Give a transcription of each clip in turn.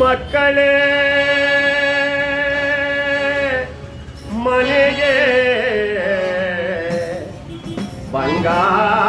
ಮಕ್ಕಳೇ ಮನೆಗೆ ಬಂಗಾರ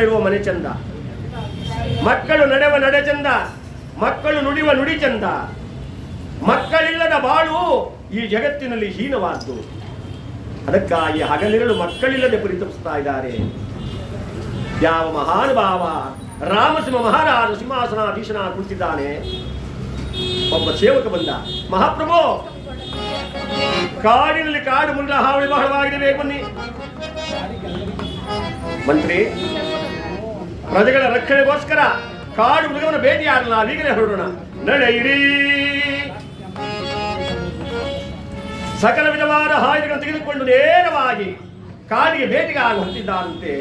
ಮಕ್ಕಳಿರುವ ಮನೆ ಚಂದ. ಮಕ್ಕಳು ನಡೆವ ನಡೆ ಚಂದ. ಮಕ್ಕಳು ನುಡಿವ ನುಡಿ ಚಂದ. ಮಕ್ಕಳಿಲ್ಲದ ಬಾಳು ಈ ಜಗತ್ತಿನಲ್ಲಿ ಹೀನವಾದ್ದು. ಅದಕ್ಕಾಗಿ ಹಗಲಿರಲು ಮಕ್ಕಳಿಲ್ಲದೆ ಪರಿತಪಿಸ್ತಾ ಇದ್ದಾರೆ. ಯಾವ ಮಹಾನುಭಾವ ರಾಮಸಿಂಹ ಮಹಾರಾಜ ಸಿಂಹಾಸನಾಧೀಶನ ಕುಳಿತಿದ್ದಾನೆ. ಒಬ್ಬ ಸೇವಕ ಬಂದ, ಮಹಾಪ್ರಭು, ಕಾಡಿನಲ್ಲಿ ಕಾಡು ಮುರುಳ ಹಾವಳಿ ಬಹಳವಾಗಿದೆ ಬನ್ನಿ. ಮಂತ್ರಿ ಪ್ರಜೆಗಳ ರಕ್ಷಣೆಗೋಸ್ಕರ ಕಾಡು ಮೃಗವನ್ನು ಆಗಲ್ಲ ಈಗಲೇ ಹೊರಡೋಣ. ನಡೆಯಿರಿ ಸಕಲ ವಿಧವಾದ ಹಾಯಿಗಳನ್ನು ತೆಗೆದುಕೊಂಡು ನೇರವಾಗಿ ಕಾಡಿಗೆ ಭೇಟಿಗೆ ಆಗಿ ಹೊರಟಿದ್ದಾರಂತೆ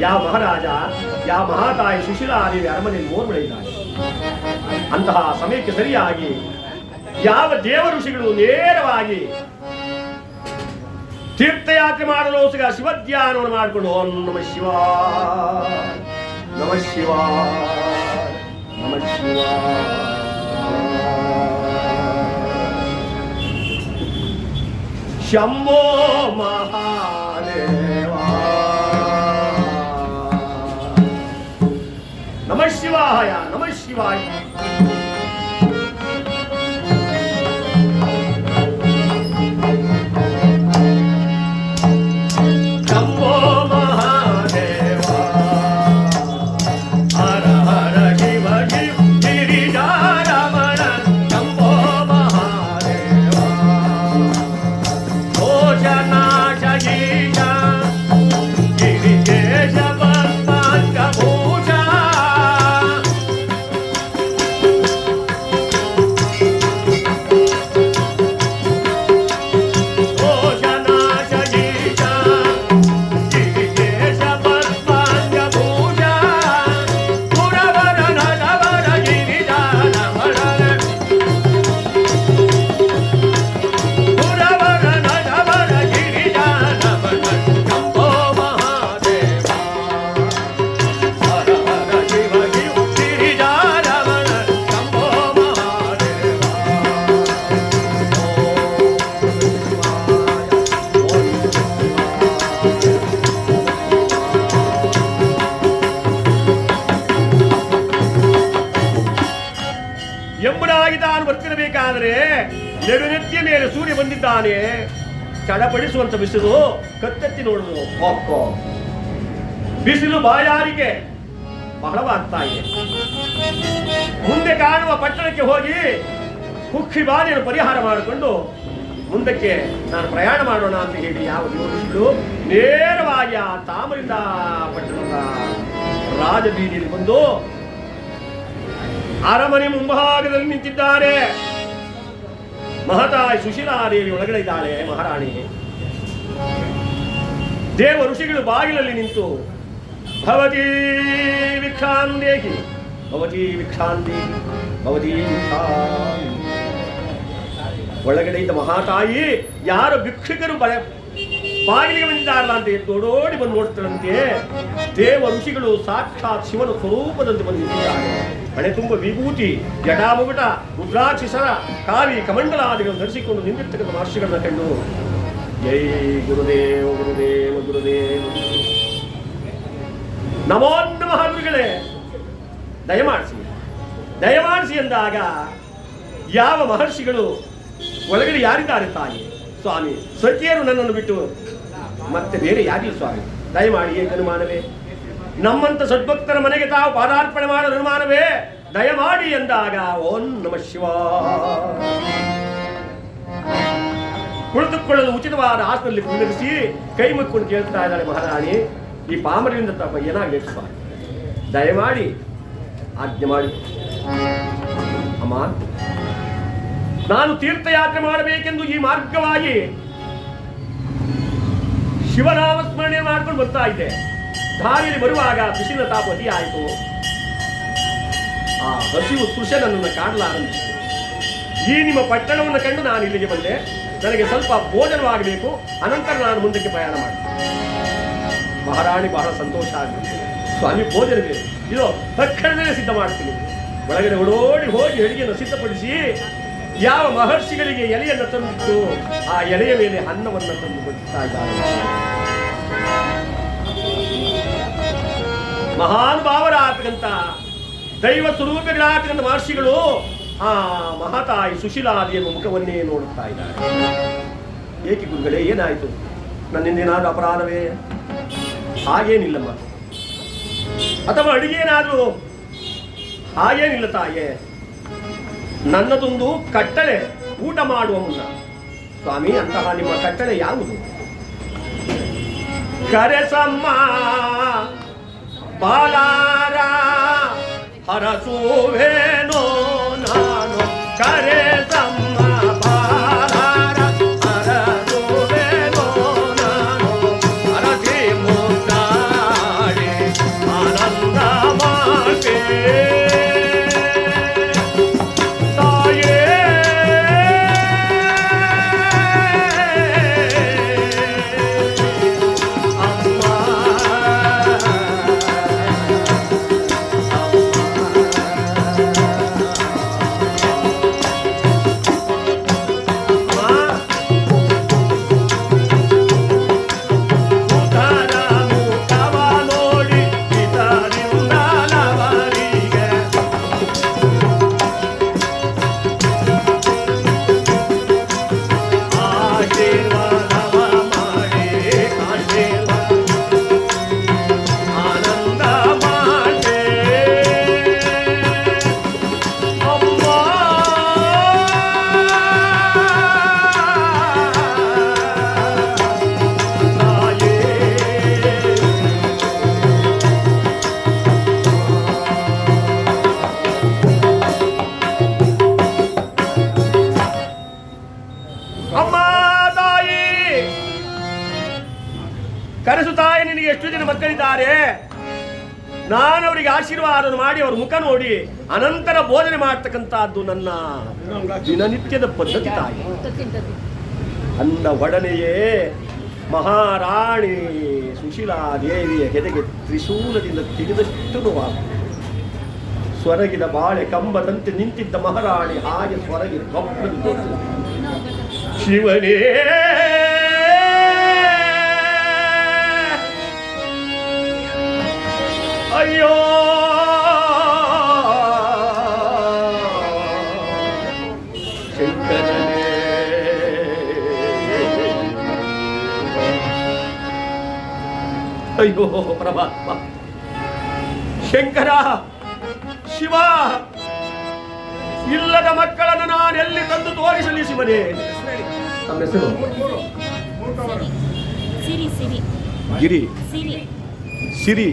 ಯಾವ ಮಹಾರಾಜ, ಯಾವ ಮಹಾತಾಯಿ ಸುಶೀಲಾದೇವಿ ಅರಮನೆಯಲ್ಲಿ ಓರ್ಮಳೆಯಿದ್ದಾರೆ ಅಂತಹ ಸಮಯಕ್ಕೆ ಸರಿಯಾಗಿ ಯಾವ ದೇವ ಋಷಿಗಳು ನೇರವಾಗಿ ತೀರ್ಥಯಾತ್ರೆ ಮಾಡಲು ಸಿಗ ಶಿವಧ್ಯಾನವನ್ನು ಮಾಡಿಕೊಂಡು, ಓಂ ನಮ ಶಿವ. ನಮ ಶಿವ. ನಮ ಶಿವ. ಶಂಭೋ ಮಹಾದೇವ. ನಮ ಶಿವಾಯ ನಮ ಶಿವಾಯ. ಬಂದಿದ್ದಾನೆ ಚಡಪಡಿಸುವಂತ ಬಿಸಿಲು ಕತ್ತೆತ್ತಿ ನೋಡುವುದು. ಬಿಸಿಲು ಬಾಯಾರಿಕೆ ಬಹಳವಾಗ್ತಾ ಇದೆ. ಮುಂದೆ ಕಾಣುವ ಪಟ್ಟಣಕ್ಕೆ ಹೋಗಿ ಕುಕ್ಷಿ ಬಾಧೆಯನ್ನು ಪರಿಹಾರ ಮಾಡಿಕೊಂಡು ಮುಂದಕ್ಕೆ ನಾನು ಪ್ರಯಾಣ ಮಾಡೋಣ ಅಂತ ಹೇಳಿ ಯಾವ ಯೋಚಿಸಲು ನೇರವಾಗಿ ಆ ತಾಮರಿಂದ ಪಟ್ಟಣದ ರಾಜಬೀದಿಯಲ್ಲಿ ಬಂದು ಅರಮನೆ ಮುಂಭಾಗದಲ್ಲಿ ನಿಂತಿದ್ದಾರೆ. ಮಹತಾಯಿ ಸುಶೀಲಾದೇವಿ ಒಳಗಡೆ ಇದ್ದಾಳೆ ಮಹಾರಾಣಿ ದೇವ ಋಷಿಗಳು ಬಾಗಿಲಲ್ಲಿ ನಿಂತು, ಭವತಿ ವಿಕ್ಷಾಂದೇಹಿ ಭವತಿ ವಿಕ್ಷಾಂದೇಹಿ ಭವತಿ. ಒಳಗಡೆ ಇದ್ದ ಮಹಾತಾಯಿ, ಯಾರು ಭಿಕ್ಷುಕರು ಬರ ಬಾಗಿಲಿಗೆ ಬಂದಿದ್ದಾರಲ್ಲ ಅಂತ ದೊಡೋಡಿ ಬಂದು ನೋಡ್ತಾರಂತೆ ದೇವ ಋಷಿಗಳು ಸಾಕ್ಷಾತ್ ಶಿವನ ಸ್ವರೂಪದಂತೆ ಬಂದಿದ್ದಾರೆ ಹಣೆ ತುಂಬ ವಿಭೂತಿ ಜಟಾಮುಗುಟ ರುದ್ರಾಕ್ಷಿಸರ ಕಾವಿ ಕಮಂಡಲಾದಿಗಳನ್ನು ಧರಿಸಿಕೊಂಡು ನಿಂತಿರ್ತಕ್ಕಂಥ ಮಹರ್ಷಿಗಳನ್ನ ಕಂಡು, ಜೈ ಗುರುದೇವ ಗುರುದೇವ ಗುರುದೇವ. ನಮೋ ನಮಃ ಗುರುಗಳೇ, ದಯಮಾಡಿಸಿ. ದಯಮಾಡಿಸಿ ಎಂದಾಗ ಯಾವ ಮಹರ್ಷಿಗಳು ಒಳಗಡೆ ಯಾರಿದ್ದಾರೆ ತಾಯಿ? ಸ್ವಾಮಿ ಸತ್ಯರು ನನ್ನನ್ನು ಬಿಟ್ಟು ಮತ್ತೆ ಬೇರೆ ಯಾರಿಲ್ಲ ಸ್ವಾಮಿ. ದಯಮಾಡಿ ಏಕನುಮಾನವೇ. ನಮ್ಮಂತ ಸದ್ಭಕ್ತರ ಮನೆಗೆ ತಾವು ಪಾದಾರ್ಪಣೆ ಮಾಡೋ ಅನುಮಾನವೇ? ದಯಮಾಡಿ ಎಂದಾಗ, ಓಂ ನಮ ಶಿವ. ಕುಳಿತುಕೊಳ್ಳಲು ಉಚಿತವಾದ ಆಸನದಲ್ಲಿ ಕುಂದಿರಿಸಿ ಕೈ ಮುಕ್ಕೊಂಡು ಕೇಳ್ತಾ ಇದ್ದಾಳೆ ಮಹಾರಾಣಿ. ಈ ಪಾಮರದಿಂದ ತಪ್ಪ ಏನಾಗಬೇಕು ದಯಮಾಡಿ ಆಜ್ಞೆ ಮಾಡಿ. ಅಮ್ಮ, ನಾನು ತೀರ್ಥಯಾತ್ರೆ ಮಾಡಬೇಕೆಂದು ಈ ಮಾರ್ಗವಾಗಿ ಶಿವನಾಮಸ್ಮರಣೆ ಮಾಡ್ಕೊಂಡು ಬರ್ತಾ ಇದ್ದೆ. ದಾರಿಯಲ್ಲಿ ಬರುವಾಗ ಬಿಸಿಲಿನ ತಾಪತಿ ಆಯಿತು ಆ ಹಸಿವು ಕೃಷ ನನ್ನನ್ನು ಕಾಡಲಾರಂಭಿಸಿತು ಈ ನಿಮ್ಮ ಪಟ್ಟಣವನ್ನು ಕಂಡು ನಾನು ಇಲ್ಲಿಗೆ ಬಂದೆ. ನನಗೆ ಸ್ವಲ್ಪ ಭೋಜನವಾಗಬೇಕು. ಅನಂತರ ನಾನು ಮುಂದಕ್ಕೆ ಪ್ರಯಾಣ ಮಾಡಿ ಮಹಾರಾಣಿ ಬಹಳ ಸಂತೋಷ ಆಗುತ್ತೆ ಸ್ವಾಮಿ ಭೋಜನವೇ ಇದು ತಕ್ಷಣವೇ ಸಿದ್ಧ ಮಾಡ್ತೀನಿ. ಒಳಗಡೆ ಓಡೋಡಿ ಹೋಗಿ ಅಡಿಗೆಯನ್ನು ಸಿದ್ಧಪಡಿಸಿ ಯಾವ ಮಹರ್ಷಿಗಳಿಗೆ ಎಲೆಯನ್ನು ತಂದಿತ್ತು ಆ ಎಲೆಯ ಮೇಲೆ ಅನ್ನವನ್ನು ತಂದು ಮಹಾನ್ ಇದ್ದಾರೆ ಮಹಾನುಭಾವರಾಗತಕ್ಕಂಥ ದೈವ ಸ್ವರೂಪಿಗಳಾದ ಮಹರ್ಷಿಗಳು ಆ ಮಹಾತಾಯಿ ಸುಶೀಲಾದಿಯ ಮುಖವನ್ನೇ ನೋಡುತ್ತಾ ಇದ್ದಾರೆ. ಏಕೆ ಗುರುಗಳೇ, ಏನಾಯಿತು? ನನ್ನಿಂದ ಏನಾದರೂ ಅಪರಾಧವೇ? ಹಾಗೇನಿಲ್ಲಮ್ಮ. ಅಥವಾ ಅಡಿಗೆ ಏನಾದರೂ ಹಾಗೇನಿಲ್ಲ ತಾಯೇ. ನನ್ನದೊಂದು ಕಟ್ಟಳೆ ಊಟ ಮಾಡುವ ಮುನ್ನ. ಸ್ವಾಮಿ, ಅಂತಹ ನಿಮ್ಮ ಕಟ್ಟಳೆ ಯಾವುದು? ಕರೆಸಮ್ಮ ಬಾಲಾರ 하나 소회노 나노 가래 ನಾನು ಅವರಿಗೆ ಆಶೀರ್ವಾದ ಮಾಡಿ ಅವ್ರ ಮುಖ ನೋಡಿ ಅನಂತರ ಬೋಧನೆ ಮಾಡ್ತಕ್ಕಂತಹದ್ದು ನನ್ನ ದಿನನಿತ್ಯದ ಪದ್ಧತಿ ತಾಯಿ. ಅಂದ ಒಡನೆಯೇ ಮಹಾರಾಣಿ ಸುಶೀಲಾ ದೇವಿಯ ಹೆದೆಗೆ ತ್ರಿಶೂಲದಿಂದ ತಿಳಿದಷ್ಟು ನೋವಾಗು. ಸ್ವರಗಿದ ಬಾಳೆ ಕಂಬದಂತೆ ನಿಂತಿದ್ದ ಮಹಾರಾಣಿ ಹಾಗೆ ಸ್ವರಗಿದ ಶಿವನೇ ಅಯ್ಯೋ. ಶಂಕರನೇ ಅಯ್ಯೋ ಪರಮಾತ್ಮ ಶಂಕರ ಶಿವ ಇಲ್ಲದ ಮಕ್ಕಳನ್ನು ನಾನು ತಂದು ತೋರಿಸಲಿ ಶಿವನೇ? ಹೆಸರು? ಸಿರಿ ಸಿರಿ. ಗಿರಿ. ಸಿರಿ.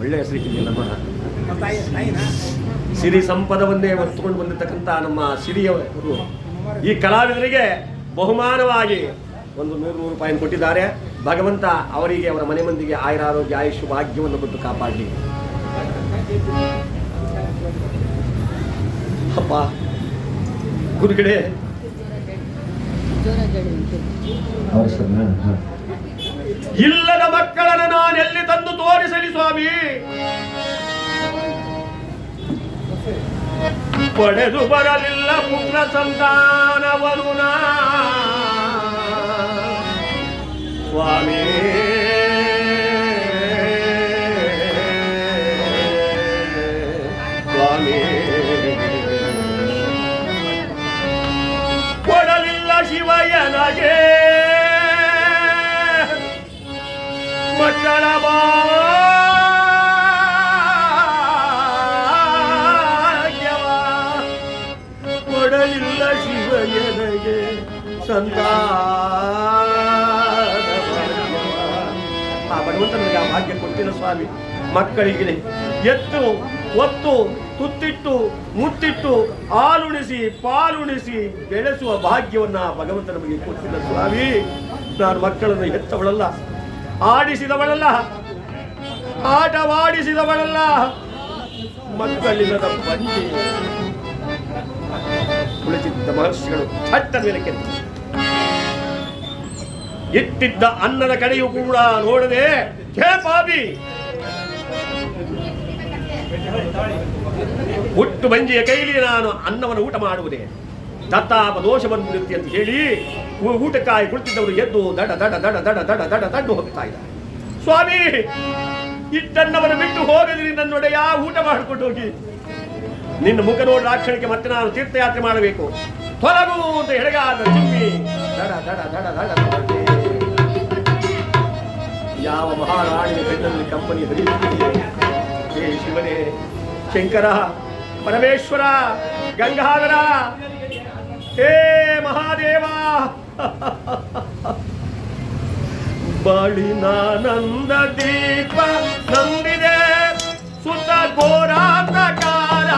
ಸಿರಿ ಒಳ್ಳೆ ಹೆಸರಿಟ್ಟಿದೆಯಲ್ಲ ನಮ್ಮ ಸಿರಿ ಸಂಪದವನ್ನೇ ಹೊತ್ತುಕೊಂಡು ಬಂದಿರತಕ್ಕಂಥ ನಮ್ಮ ಸಿರಿಯವರು ಈ ಕಲಾವಿದರಿಗೆ ಬಹುಮಾನವಾಗಿ ಒಂದು ನೂರು ನೂರು ರೂಪಾಯಿ ಕೊಟ್ಟಿದ್ದಾರೆ. ಭಗವಂತ ಅವರಿಗೆ ಅವರ ಮನೆ ಮಂದಿಗೆ ಆಯುರಾರೋಗ್ಯ ಆಯುಷ್ ಭಾಗ್ಯವನ್ನು ಕೊಟ್ಟು ಕಾಪಾಡಲಿ. ಅಪ್ಪ ಗುರುಗಡೆ ಇಲ್ಲದ ಮಕ್ಕಳನ್ನು ನಾನು ಎಲ್ಲಿ ತಂದು ತೋರಿಸಲಿ ಸ್ವಾಮಿ ಪಡೆದು ಬರಲಿಲ್ಲ ಪುತ್ರ ಸಂತಾನವನು ನಾ. ಸ್ವಾಮಿ ಸ್ವಾಮಿ ಕೊಡಲಿಲ್ಲ ಶಿವಯನಗೆ. ಆ ಭಗವಂತನಿಗೆ ಆ ಭಾಗ್ಯ ಕೊಟ್ಟಿಲ್ಲ ಸ್ವಾಮಿ. ಮಕ್ಕಳಿಗೆ ಎತ್ತು, ಒತ್ತು, ತುತ್ತಿಟ್ಟು, ಮುತ್ತಿಟ್ಟು, ಹಾಲುಣಿಸಿ, ಪಾಲುಣಿಸಿ ಬೆಳೆಸುವ ಭಾಗ್ಯವನ್ನ ಭಗವಂತ ನಮಗೆ ಕೊಟ್ಟಿಲ್ಲ ಸ್ವಾಮಿ. ನಾನು ಮಕ್ಕಳನ್ನು ಹೆತ್ತವಳಲ್ಲ. ಆಡಿಸಿದವಳಲ್ಲ. ಆಟವಾಡಿಸಿದವಳಲ್ಲ. ಮಕ್ಕಳಿಲ್ಲದ ಬಂಡಿ. ಕುಳಿತಿದ್ದ ಮಹರ್ಷಿಗಳು ಥಟ್ಟದ ಮೇಲೆ ಇಟ್ಟಿದ್ದ ಅನ್ನದ ಕಡೆಯೂ ಕೂಡ ನೋಡದೆ, ಹೇ ಪಾಪಿ! ಹುಟ್ಟು ಬಂಜಿಯ ಕೈಲಿ ನಾನು ಅನ್ನವನ್ನು ಊಟ ಮಾಡುವುದೇ. ದತ್ತಾಪ ದೋಷ ಬಂದ್ಬಿಡುತ್ತೆ ಅಂತ ಹೇಳಿ ಊಟಕ್ಕಾಗಿ ಕುಳಿತಿದ್ದವರು ಎದ್ದು ದಡ ದಡ ದಡ ದಡ ದಡ ದಡ ದಡ್ಡು ಹೋಗ್ತಾ ಇದ್ದಾರೆ. ಸ್ವಾಮಿ ಇಟ್ಟನ್ನವರು ಬಿಟ್ಟು ಹೋಗದಿರಿ ನನ್ನೊಡೆಯ ಊಟ ಮಾಡಿಕೊಂಡು ಹೋಗಿ. ನಿನ್ನ ಮುಖ ನೋಡಿದ ಆಕ್ಷಣಕ್ಕೆ ಮತ್ತೆ ನಾನು ತೀರ್ಥಯಾತ್ರೆ ಮಾಡಬೇಕು. ತೊಲಗು ಅಂತ ಎಡಗಾದ ಚಿಮ್ಮಿ. ದಡ ದಡ ದಡ ದಡ. ಯಾವ ಮಹಾರಾಣಿ ಬೆನ್ನಲ್ಲಿ ಕಂಪನಿ ಹೇ ಶಿವನೇ, ಶಂಕರ, ಪರಮೇಶ್ವರ, ಗಂಗಾಧರ, ಹೇ ಮಹಾದೇವ! ಬಳಿನಾನಂದ ದೀಪ ನಂದಿದೆ ಸುತ ಘೋರಾಂಧಕಾರ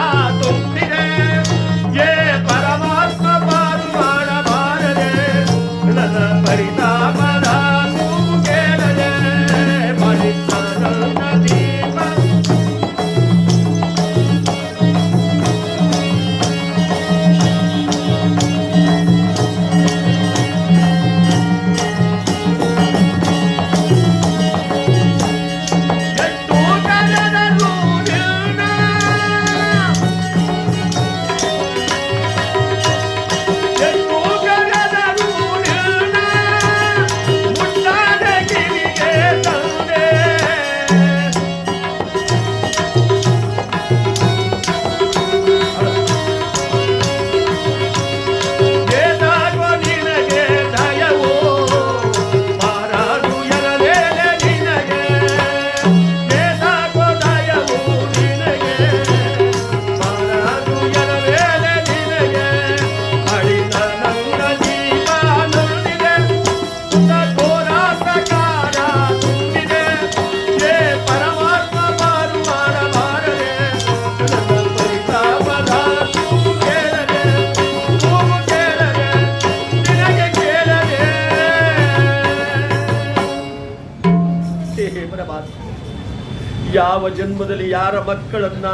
ಯಾವ ಜನ್ಮದಲ್ಲಿ ಯಾರ ಮಕ್ಕಳನ್ನ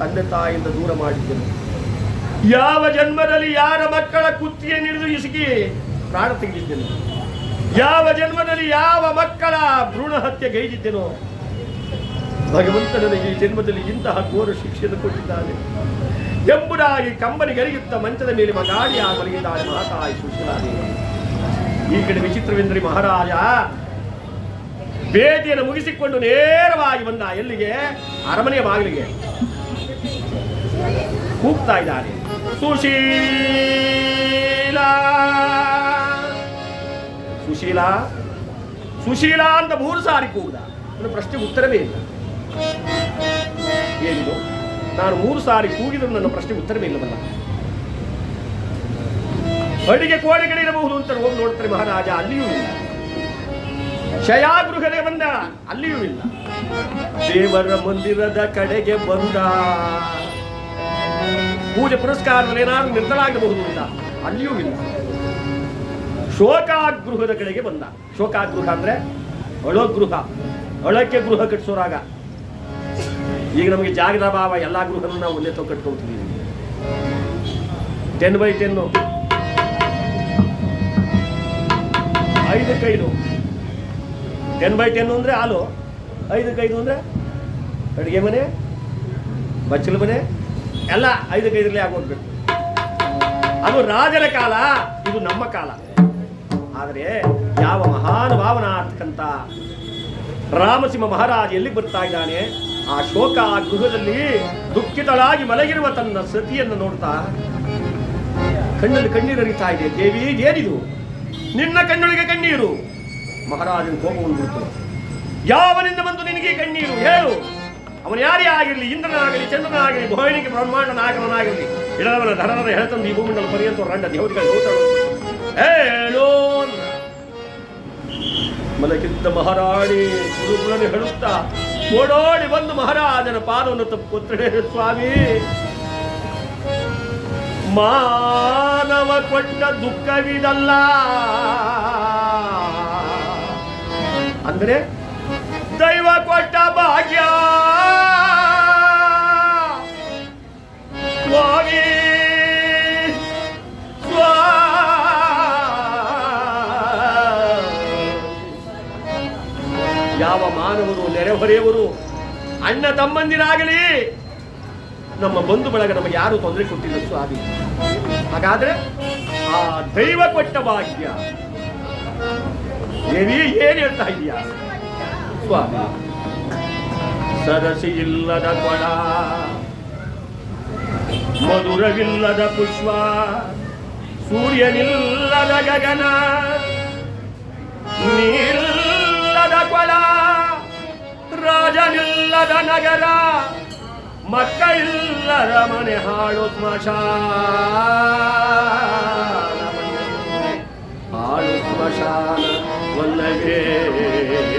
ತಂದೆ ತಾಯಿಯಿಂದ ದೂರ ಮಾಡಿದ್ದನು ಯಾವ ಜನ್ಮದಲ್ಲಿ ಯಾರ ಮಕ್ಕಳ ಕುತ್ತಿಗೆ ಹಿಡಿದು ಇಸುಕಿ ಪ್ರಾಣ ತೆಗೆದಿದ್ದೇನೆ ಯಾವ ಜನ್ಮದಲ್ಲಿ ಯಾವ ಮಕ್ಕಳ ಭ್ರೂಣ ಹತ್ಯೆ ಗೈದಿದ್ದೆನೋ. ಭಗವಂತ ನನಗೆ ಈ ಜನ್ಮದಲ್ಲಿ ಇಂತಹ ಘೋರ ಶಿಕ್ಷೆಯನ್ನು ಕೊಟ್ಟಿದ್ದಾನೆ. ಎಂಬುದಾಗಿ ಕಂಬನಿಗರಿಯುತ್ತ ಮಂಚದ ಮೇಲೆ ಮಗಾಡಿ ಆ ಮಲಗಿದ್ದಾಳೆ ಮಹಾತಾಯಿ ಸುಶೀಲಾದೇವಿ. ಈ ಕಡೆ ವಿಚಿತ್ರವೆಂದರೆ ಮಹಾರಾಜ ಭೇಟಿಯನ್ನು ಮುಗಿಸಿಕೊಂಡು ನೇರವಾಗಿ ಬಂದ ಎಲ್ಲಿಗೆ? ಅರಮನೆಯ ಬಾಗಿಲಿಗೆ. ಕೂಗ್ತಾ ಇದ್ದಾನೆ. ಸುಶೀಲ. ಸುಶೀಲ. ಸುಶೀಲ ಅಂತ ಮೂರು ಸಾರಿ ಕೂಗ್ದ. ನನ್ನ ಪ್ರಶ್ನೆ ಉತ್ತರವೇ ಇಲ್ಲ. ಏನಿದು? ನಾನು ಮೂರು ಸಾರಿ ಕೂಗಿದ್ರು ನನ್ನ ಪ್ರಶ್ನೆ ಉತ್ತರವೇ ಇಲ್ಲವಲ್ಲ ಅಡಿಗೆ ಕೋಣೆಗಳಿರಬಹುದು ಅಂತ ಹೋಗಿ ನೋಡ್ತಾರೆ ಮಹಾರಾಜ, ಅಲ್ಲಿಯೂ ಇಲ್ಲ. ಶಯಾಗೃಹನೇ ಬಂದ, ಅಲ್ಲಿಯೂ ಇಲ್ಲ. ದೇವರ ಮಂದಿರದ ಕಡೆಗೆ ಬಂದ. ಪೂಜೆ ಪುರಸ್ಕಾರದಲ್ಲಿ ಏನಾದ್ರು ನಿರ್ಧರಾಗಬಹುದು ಅಂತ, ಅಲ್ಲಿಯೂ ಇಲ್ಲ. ಶೋಕಾಗೃಹದ ಕಡೆಗೆ ಬಂದ. ಶೋಕಾಗೃಹ ಅಂದ್ರೆ ಒಳಗೃಹ ಒಳಕ್ಕೆ ಗೃಹ ಕಟ್ಟಿಸೋರಾಗ ಈಗ ನಮಗೆ ಜಾಗದ ಭಾವ, ಎಲ್ಲಾ ಗೃಹನೂ ನಾವು ಒಂದೇ ತೋ ಕಟ್ಕೊಳ್ತೀವಿ. Ten by ten. ಐದಕ್ಕೈದು ten by ten ಅಂದರೆ ಹಾಲು ಐದಕ್ಕೈದು ಅಂದರೆ ಅಡುಗೆ ಮನೆ, ಬಚ್ಚಲು ಮನೆ, ಎಲ್ಲ ಐದಕ್ಕೈದರಲ್ಲಿ ಆಗೋಗ್ಬೇಕು. ಅದು ರಾಜರ ಕಾಲ, ಇದು ನಮ್ಮ ಕಾಲ. ಆದರೆ ಯಾವ ಮಹಾನುಭಾವನಾರ್ಥಕ್ಕಂತ ರಾಮಸಿಂಹ ಮಹಾರಾಜ ಎಲ್ಲಿಗೆ ಬರ್ತಾ ಇದ್ದಾನೆ? ಆ ಶೋಕ ಆ ಗೃಹದಲ್ಲಿ ದುಃಖಿತಳಾಗಿ ಮಲಗಿರುವ ತನ್ನ ಸತಿಯನ್ನು ನೋಡ್ತಾ ಕಣ್ಣಲ್ಲಿ ಕಣ್ಣೀರು ಹರಿತಾ ಇದೆ. ದೇವಿ, ಏನಿದು? ನಿನ್ನ ಕಣ್ಣೊಳಗೆ ಕಣ್ಣೀರು. ಮಹಾರಾಜನ ಕೋಪವನ್ನು ಬಿಡ್ತು ಯಾವನಿಂದ ಬಂದು ನಿನಗೆ ಕಣ್ಣೀರು? ಹೇಳು. ಅವನು ಯಾರೇ ಆಗಿರಲಿ ಇಂದ್ರನಾಗಲಿ ಚಂದ್ರನಾಗಲಿ ಭೋಣಿಗೆ ಬ್ರಹ್ಮಾಂಡ ನಾಯಕನಾಗಿರಲಿ ಇಡವನ ಧರಣದ ಹೇಳ್ತಂದು ಈ ಭೂಮಿಂಡಲ ಪರ್ಯಂತ ರಂಡ ದೇವತೆಗಳು ಹೇಳು. ಮಲಗಿದ್ದ ಮಹಾರಾಣಿ ಗುರುಗಳನ್ನು ಹೇಳುತ್ತಾ, ಓಡೋಡಿ ಬಂದು ಮಹಾರಾಜನ ಪಾದವನ್ನು ತಪ್ಪುಕೊತ್ತಡೆ ಸ್ವಾಮಿ. ಮಾನವ ಕೊಟ್ಟ ದುಃಖವಿದಲ್ಲ. ಅಂದರೆ ದೈವ ಕೊಟ್ಟ ಭಾಗ್ಯ ಸ್ವಾಮಿ. ಯಾವ ಮಾನವರು, ನೆರೆಹೊರೆಯವರು, ಅಣ್ಣ ತಮ್ಮಂದಿರಾಗಲಿ, ನಮ್ಮ ಬಂಧು ಬಳಗ ನಮಗೆ ಯಾರು ತೊಂದರೆ ಕೊಟ್ಟಿಲ್ಲ ಸ್ವಾಮಿ ಹಾಗಾದ್ರೆ ಆ ದೈವ ಕೊಟ್ಟ ಭಾಗ್ಯ ದೇವಿ ಏನು ಹೇಳ್ತಾ ಇದೀಯಾ ಸ್ವಾಮಿ ಸರಸಿ ಇಲ್ಲದ ಮಧುರವಿಲ್ಲದ ಪುಷ್ಪ, ಸೂರ್ಯನಿಲ್ಲದ ಗಗನ ನೀಲ್ಲದ ಕೊಳ, ರಾಜನಿಲ್ಲದ ನಗರ, ಮಕ್ಕಳಿಲ್ಲದ ಮನೆ ಹಾಳು ಸ್ಮಶಾನ. ಹಾಳು ಸ್ಮಶಾನ. வல்லவே